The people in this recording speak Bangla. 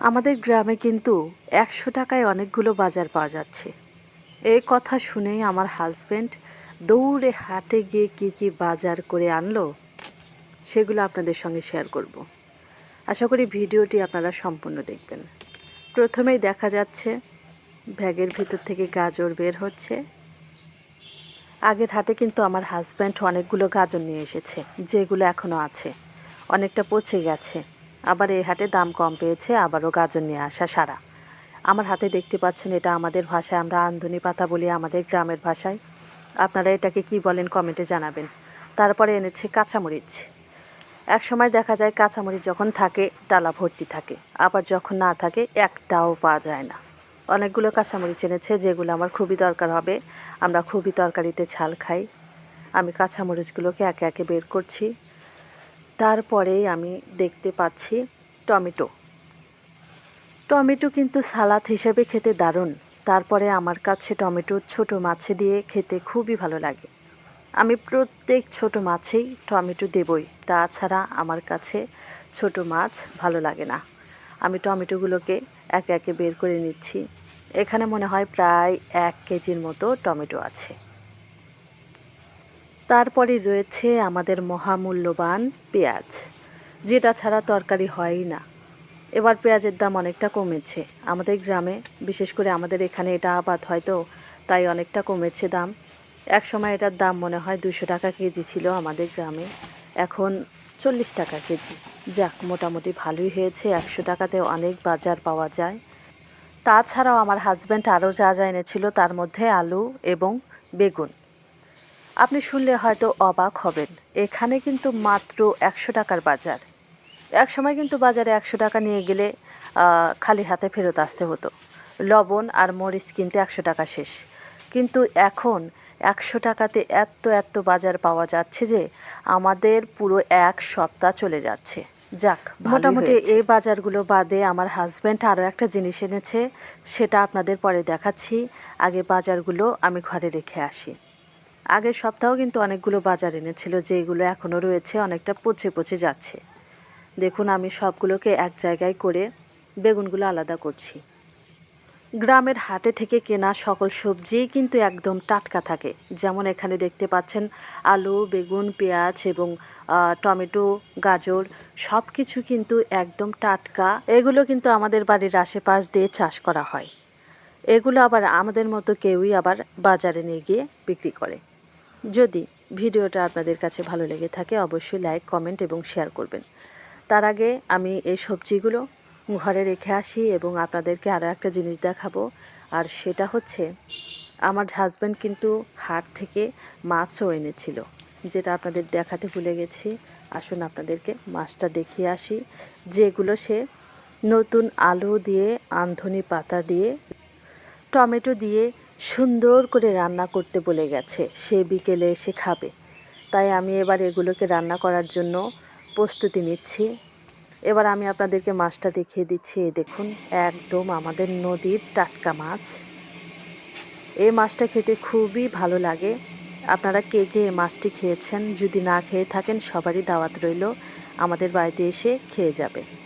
আমাদের গ্রামে কিন্তু একশো টাকায় অনেকগুলো বাজার পাওয়া যাচ্ছে। এই কথা শুনেই আমার হাজব্যান্ড দৌড়ে হাটে গিয়ে কী কী বাজার করে আনলো, সেগুলো আপনাদের সঙ্গে শেয়ার করব। আশা করি ভিডিওটি আপনারা সম্পূর্ণ দেখবেন। প্রথমেই দেখা যাচ্ছে, ব্যাগের ভিতর থেকে গাজর বের হচ্ছে। আগের হাটে কিন্তু আমার হাজব্যান্ড অনেকগুলো গাজর নিয়ে এসেছে, যেগুলো এখনও আছে। অনেকটা পচে গেছে। আবার এই হাটে দাম কম পেয়েছে, আবারও গাজর নিয়ে আসা সারা। আমার হাতে দেখতে পাচ্ছেন এটা আমাদের ভাষায়, আমরা আন্ধুনি পাতা বলি আমাদের গ্রামের ভাষায়। আপনারা এটাকে কি বলেন কমেন্টে জানাবেন। তারপরে এনেছে কাঁচামরিচ। এক সময় দেখা যায় কাঁচামরিচ যখন থাকে, ডালা ভর্তি থাকে, আবার যখন না থাকে, একটাও পাওয়া যায় না। অনেকগুলো কাঁচামরিচ এনেছে, যেগুলো আমার খুবই দরকার হবে। আমরা খুবই তরকারিতে ঝাল খাই। আমি কাঁচামরিচগুলোকে একে একে বের করছি। তারপরেই আমি দেখতে পাচ্ছি টমেটো। টমেটো কিন্তু সালাদ হিসেবে খেতে দারুণ। তারপরে আমার কাছে টমেটো ছোট মাছে দিয়ে খেতে খুবই ভালো লাগে। আমি প্রত্যেক ছোট মাছেই টমেটো দেবই। তাছাড়া আমার কাছে ছোট মাছ ভালো লাগে না। আমি টমেটোগুলোকে একে একে বের করে নিচ্ছি। এখানে মনে হয় প্রায় এক কেজির মতো টমেটো আছে। তারপরে রয়েছে আমাদের মহামূল্যবান পেঁয়াজ, যেটা ছাড়া তরকারি হয়ই না। এবার পেঁয়াজের দাম অনেকটা কমেছে। আমাদের গ্রামে, বিশেষ করে আমাদের এখানে এটা আবাদ হয়তো তাই অনেকটা কমেছে দাম। এক সময় এটার দাম মনে হয় দুশো টাকা কেজি ছিল আমাদের গ্রামে, এখন চল্লিশ টাকা কেজি। যাক, মোটামুটি ভালোই হয়েছে, একশো টাকাতে অনেক বাজার পাওয়া যায়। তাছাড়াও আমার হাজব্যান্ড আরও যা যা এনেছিল তার মধ্যে আলু এবং বেগুন। আপনি শুনলে হয়তো অবাক হবেন এখানে কিন্তু মাত্র একশো টাকার বাজার। এক সময় কিন্তু বাজারে একশো টাকা নিয়ে গেলে খালি হাতে ফেরত আসতে হতো। লবণ আর মরিচ কিনতে একশো টাকা শেষ। কিন্তু এখন একশো টাকাতে এত এত বাজার পাওয়া যাচ্ছে যে আমাদের পুরো এক সপ্তাহ চলে যাচ্ছে। যাক মোটামুটি এই বাজারগুলো বাদে আমার হাজব্যান্ড আরও একটা জিনিস এনেছে সেটা আপনাদের পরে দেখাচ্ছি। আগে বাজারগুলো আমি ঘরে রেখে আসি। আগের সপ্তাহেও কিন্তু অনেকগুলো বাজার এনেছিল, যেগুলো এখনও রয়েছে, অনেকটা পচে পচে যাচ্ছে। দেখুন, আমি সবগুলোকে এক জায়গায় করে বেগুনগুলো আলাদা করছি। গ্রামের হাটে থেকে কেনা সকল সবজিই কিন্তু একদম টাটকা থাকে। যেমন এখানে দেখতে পাচ্ছেন আলু, বেগুন, পেঁয়াজ এবং টমেটো, গাজর সব কিছু কিন্তু একদম টাটকা। এগুলো কিন্তু আমাদের বাড়ির আশেপাশ দিয়ে চাষ করা হয়। এগুলো আবার আমাদের মতো কেউই আবার বাজারে নিয়ে গিয়ে বিক্রি করে। যদি ভিডিওটা আপনাদের কাছে ভালো লেগে থাকে, অবশ্যই লাইক কমেন্ট এবং শেয়ার করবেন। তার আগে আমি এই সবজিগুলো ঘরে রেখে আসি এবং আপনাদেরকে আরও একটা জিনিস দেখাবো, আর সেটা হচ্ছে আমার হাজব্যান্ড কিন্তু হাট থেকে মাছও এনেছিল, যেটা আপনাদের দেখাতে ভুলে গেছি। আসুন আপনাদেরকে মাছটা দেখিয়ে আসি, যেগুলো সে নতুন আলু দিয়ে, আন্ধনি পাতা দিয়ে, টমেটো দিয়ে সুন্দর করে রান্না করতে বলে গেছে। সে বিকেলে এসে খাবে। তাই আমি এবার এগুলোকে রান্না করার জন্য প্রস্তুতি নিচ্ছি। এবার আমি আপনাদেরকে মাছটা দেখিয়ে দিচ্ছি। এই দেখুন, একদম আমাদের নদীর টাটকা মাছ। এই মাছটা খেতে খুবই ভালো লাগে। আপনারা কে কে এই মাছটি খেয়েছেন, যদি না খেয়ে থাকেন, সবারই দাওয়াত রইল। আমাদের বাড়িতে এসে খেয়ে যাবে।